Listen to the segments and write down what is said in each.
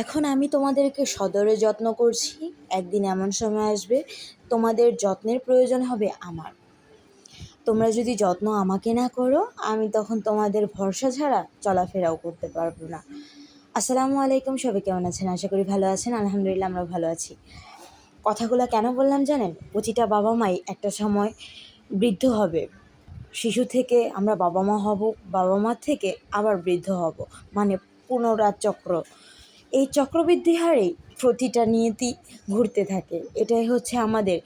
এখন আমি তোমাদেরকে সদরে যত্ন করছি। একদিন এমন সময় আসবে, তোমাদের যত্নের প্রয়োজন হবে আমার। তোমরা যদি যত্ন আমাকে না করো, আমি তখন তোমাদের ভরসা ছাড়া চলাফেরাও করতে পারব না। আসসালামু আলাইকুম, সবাই কেমন আছেন? আশা করি ভালো আছেন, আলহামদুলিল্লাহ আমরা ভালো আছি। কথাগুলো কেন বললাম জানেন? প্রতিটা বাবা মাই একটা সময় বৃদ্ধ হবে। শিশু থেকে আমরা বাবা মা হব, বাবা মা থেকে আবার বৃদ্ধ হব। মানে পুনরার চক্র এই চক্রবৃদ্ধি হারে প্রতিটা নিয়তি ঘুরতে থাকে। এটাই হচ্ছে আমাদের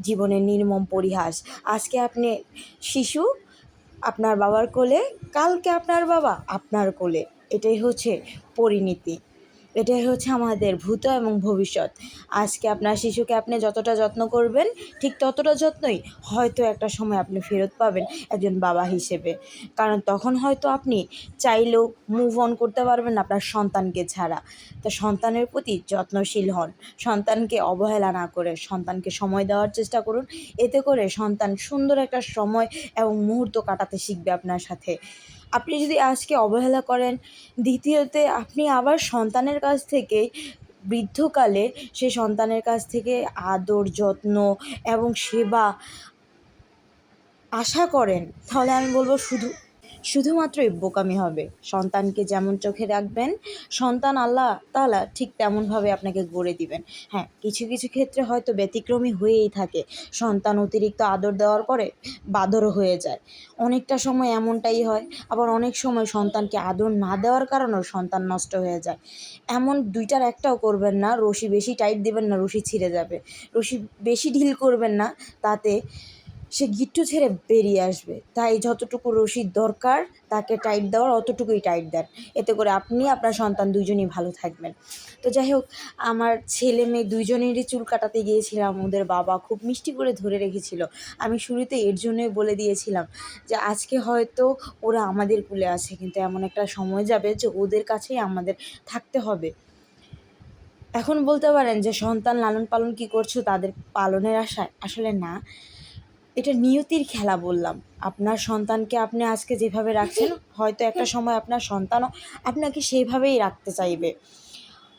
জীবনের নির্মম পরিহাস। আজকে আপনি শিশু, আপনার বাবার কোলে, কালকে আপনার বাবা, আপনার কোলে। এটাই হচ্ছে পরিণীতি। এটাই হচ্ছে আমাদের ভূত এবং ভবিষ্যৎ। আজকে আপনার শিশুকে আপনি যতটা যত্ন করবেন, ঠিক ততটা যত্নই হয়তো একটা সময় আপনি ফেরত পাবেন একজন বাবা হিসেবে। কারণ তখন হয়তো আপনি চাইলেও মুভ অন করতে পারবেন আপনার সন্তানকে ছাড়া। তো সন্তানের প্রতি যত্নশীল হন, সন্তানকে অবহেলা না করে, সন্তানকে সময় দেওয়ার চেষ্টা করুন। এতে করে সন্তান সুন্দর একটা সময় এবং মুহূর্ত কাটাতে শিখবে আপনার সাথে। আপনি যদি আজকে অবহেলা করেন, দ্বিতীয়তে আপনি আবার সন্তানের কাছ থেকে বৃদ্ধকালে সে সন্তানের কাছ থেকে আদর, যত্ন এবং সেবা আশা করেন, তাহলে আমি বলব শুধু শুধুমাত্রই বোকামি হবে। সন্তানকে যেমন চোখে রাখবেন, সন্তান আল্লাহ তালা ঠিক তেমনভাবে আপনাকে গড়ে দিবেন। হ্যাঁ কিছু কিছু ক্ষেত্রে হয়তো ব্যতিক্রমী হয়েই থাকে। সন্তান অতিরিক্ত আদর দেওয়ার পরে বাদরও হয়ে যায়। অনেকটা সময় এমনটাই হয়, আবার অনেক সময় সন্তানকে আদর না দেওয়ার কারণেও সন্তান নষ্ট হয়ে যায়। এমন দুইটার একটাও করবেন না, রশি বেশি টাইট দেবেন না, রশি ছিঁড়ে যাবে। রশি বেশি ঢিল করবেন না, তাতে সে গিট্টু ছেড়ে বেরিয়ে আসবে। তাই যতটুকু রশির দরকার, তাকে টাইট দেওয়ার অতটুকুই টাইট দেন। এতে করে আপনি, আপনার সন্তান দুজনই ভালো থাকবেন। তো যাই হোক, আমার ছেলে মেয়ে দুইজনেরই চুল কাটাতে গিয়েছিলাম। ওদের বাবা খুব মিষ্টি করে ধরে রেখেছিল। আমি শুরুতে এর জন্যই বলে দিয়েছিলাম যে, আজকে হয়তো ওরা আমাদের কুলে আছে, কিন্তু এমন একটা সময় যাবে যে, ওদের কাছেই আমাদের থাকতে হবে। এখন বলতে পারেন যে, সন্তান লালন পালন কি করছ? তাদের পালনের আশায়? আসলে না। এটা নিয়তির খেলা বললাম। আপনার সন্তানকে আপনি আজকে যেভাবে রাখছেন, হয়তো একটা সময় আপনার সন্তানও আপনাকে সেইভাবেই রাখতে চাইবে।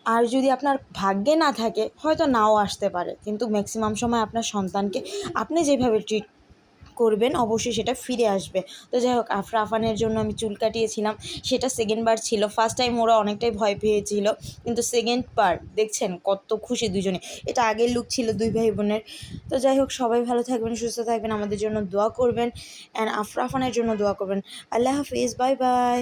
আর যদি আপনার ভাগ্যে না থাকে, হয়তো নাও আসতে পারে। কিন্তু ম্যাক্সিমাম সময় আপনার সন্তানকে আপনি যেভাবে ট্রিট করবেন, অবশ্যই সেটা ফিরে আসবে। তো যাই হোক আফরাফানের জন্য আমি চুল কাটিয়েছিলাম, সেটা সেকেন্ড বার ছিল। ফার্স্ট টাইম ওরা অনেকটাই ভয় পেয়েছিল, কিন্তু সেকেন্ড বার, দেখছেন কত খুশি দুজনে। এটা আগের লুক ছিল দুই ভাই বোনের তো যাই হোক, সবাই ভালো থাকবেন, সুস্থ থাকবেন, আমাদের জন্য দোয়া করবেন অ্যান্ড আফরাফানের জন্য দোয়া করবেন। আল্লাহ হাফিজ বাই বাই